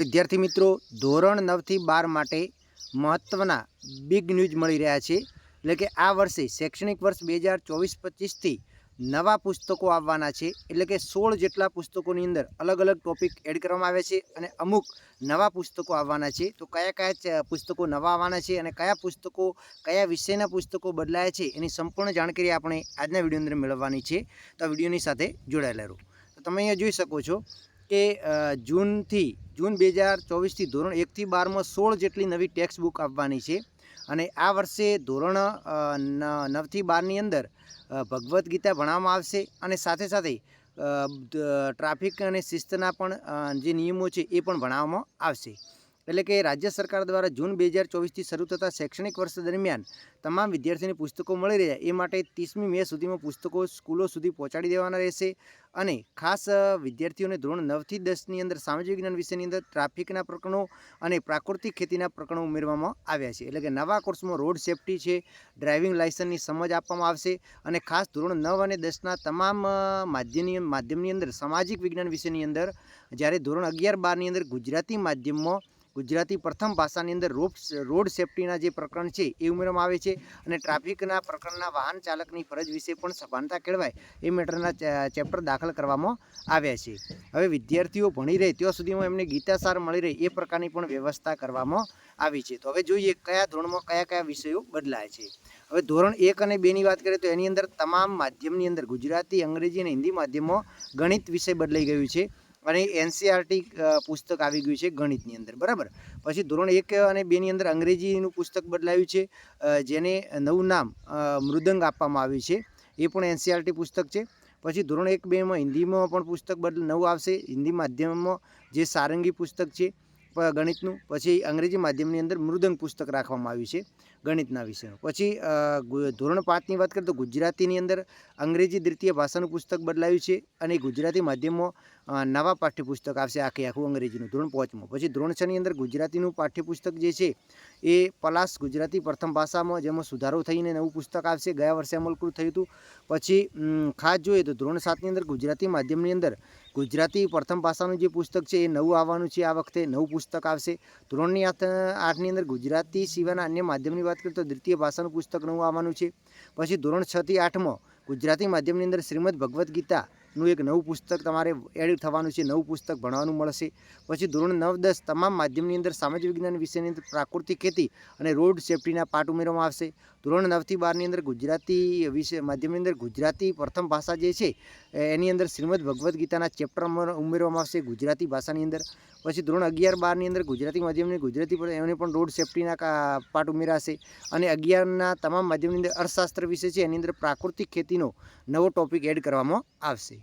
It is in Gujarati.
વિદ્યાર્થી મિત્રો, ધોરણ નવથી બાર માટે મહત્ત્વના બિગ ન્યૂઝ મળી રહ્યા છે. એટલે કે આ વર્ષે શૈક્ષણિક વર્ષ બે હજાર ચોવીસ પચીસથી નવા પુસ્તકો આવવાના છે. એટલે કે સોળ જેટલા પુસ્તકોની અંદર અલગ અલગ ટોપિક એડ કરવામાં આવ્યા છે અને અમુક નવા પુસ્તકો આવવાના છે. તો કયા કયા પુસ્તકો નવા આવવાના છે અને કયા પુસ્તકો, કયા વિષયના પુસ્તકો બદલાયા છે એની સંપૂર્ણ જાણકારી આપણે આજના વીડિયો અંદર મેળવવાની છે. તો આ વિડીયોની સાથે જોડાયેલા રહો. તો તમે અહીંયા જોઈ શકો છો કે જૂનથી, જૂન બે હજાર ચોવીસથી ધોરણ એકથી બારમાં સોળ જેટલી નવી ટેક્સ્ટ બુક આપવાની છે. અને આ વર્ષે ધોરણ નવથી બારની અંદર ભગવદ્ ગીતા ભણાવવામાં આવશે અને સાથે સાથે ટ્રાફિક અને શિસ્તના પણ જે નિયમો છે એ પણ ભણાવવામાં આવશે. એટલે કે રાજ્ય સરકાર દ્વારા જૂન બે હજાર ચોવીસથી શરૂ થતા શૈક્ષણિક વર્ષ દરમિયાન તમામ વિદ્યાર્થીઓને પુસ્તકો મળી રહ્યા. એ માટે ત્રીસમી મે સુધીમાં પુસ્તકો સ્કૂલો સુધી પહોંચાડી દેવાના રહેશે અને ખાસ વિદ્યાર્થીઓને ધોરણ નવથી દસની અંદર સામાજિક વિજ્ઞાન વિષયની અંદર ટ્રાફિકના પ્રકરણો અને પ્રાકૃતિક ખેતીના પ્રકરણો ઉમેરવામાં આવ્યા છે. એટલે કે નવા કોર્સમાં રોડ સેફટી છે, ડ્રાઇવિંગ લાઇસન્સની સમજ આપવામાં આવશે અને ખાસ ધોરણ નવ અને દસના તમામ માધ્યમની માધ્યમની અંદર સામાજિક વિજ્ઞાન વિષયની અંદર જ્યારે ધોરણ અગિયાર બારની અંદર ગુજરાતી માધ્યમમાં ગુજરાતી પ્રથમ ભાષાની અંદર રોડ રોડ સેફટીના જે પ્રકરણ છે એ ઉમેરવામાં આવે છે અને ટ્રાફિકના પ્રકરણના વાહન ચાલકની ફરજ વિશે પણ સભાનતા કેળવાય એ મેટરના ચેપ્ટર દાખલ કરવામાં આવ્યા છે. હવે વિદ્યાર્થીઓ ભણી રહે ત્યાં સુધીમાં એમને ગીતાસાર મળી રહે એ પ્રકારની પણ વ્યવસ્થા કરવામાં આવી છે. તો હવે જોઈએ કયા ધોરણમાં કયા કયા વિષયો બદલાય છે. હવે ધોરણ એક અને બેની વાત કરીએ તો એની અંદર તમામ માધ્યમની અંદર ગુજરાતી, અંગ્રેજી અને હિન્દી માધ્યમમાં ગણિત વિષય બદલાઈ ગયું છે. અને એનસીઆરટી પુસ્તક આવી ગયું છે ગણિતની અંદર, બરાબર? પછી ધોરણ એક અને બેની અંદર અંગ્રેજીનું પુસ્તક બદલાયું છે જેને નવું નામ મૃદંગ આપવામાં આવ્યું છે. એ પણ એનસીઆરટી પુસ્તક છે. પછી ધોરણ એક બેમાં હિન્દીમાં પણ પુસ્તક બદલ નવું આવશે. હિન્દી માધ્યમમાં જે સારંગી પુસ્તક છે ગણિતનું, પછી અંગ્રેજી માધ્યમની અંદર મૃદંગ પુસ્તક રાખવામાં આવ્યું છે ગણિતના વિષયનું. પછી ધોરણ પાંચની વાત કરીએ તો ગુજરાતીની અંદર અંગ્રેજી દ્વિતીય ભાષાનું પુસ્તક બદલાયું છે અને ગુજરાતી માધ્યમમાં નવા પાઠ્યપુસ્તક આવશે આખે આખું અંગ્રેજીનું, ધોરણ પાંચમાં. પછી ધોરણ છની અંદર ગુજરાતીનું પાઠ્યપુસ્તક જે છે, એ પલાસ ગુજરાતી પ્રથમ ભાષામાં, જેમાં સુધારો થઈને નવું પુસ્તક આવશે. ગયા વર્ષે અમલકૃત થયું હતું. પછી ખાસ જોઈએ તો ધોરણ સાતની અંદર ગુજરાતી માધ્યમની અંદર ગુજરાતી પ્રથમ ભાષાનું જે પુસ્તક છે, એ નવું આવવાનું છે આ વખતે. નવું પુસ્તક આવશે. ધોરણની આઠ, આઠની અંદર ગુજરાતી સિવાયના અન્ય માધ્યમની વાત કરીએ તો દ્વિતીય ભાષાનું પુસ્તક નવું આવવાનું છે. પછી ધોરણ છથી આઠમાં ગુજરાતી માધ્યમની અંદર શ્રીમદ ભગવદ્ ગીતાનું એક નવું પુસ્તક તમારે એડ થવાનું છે, નવું પુસ્તક ભણવાનું મળશે. પછી ધોરણ નવ દસ તમામ માધ્યમની અંદર સામાજિક વિજ્ઞાન વિષયની અંદર પ્રાકૃતિક ખેતી અને રોડ સેફટીના પાઠ ઉમેરવામાં આવશે. ધોરણ નવથી બારની અંદર ગુજરાતી વિષય, માધ્યમની અંદર ગુજરાતી પ્રથમ ભાષા જે છે એની અંદર શ્રીમદ ભગવદ્ ગીતાના ચેપ્ટર ઉમેરવામાં આવશે ગુજરાતી ભાષાની અંદર. પછી ધોરણ અગિયાર બારની અંદર ગુજરાતી માધ્યમની ગુજરાતી પર એમને પણ રોડ સેફટીના પાઠ ઉમેરાશે અને અગિયારના તમામ માધ્યમની અંદર અર્થશાસ્ત્ર વિષય છે, એની અંદર પ્રાકૃતિક ખેતીનો નવો ટોપિક એડ કરવામાં આવશે.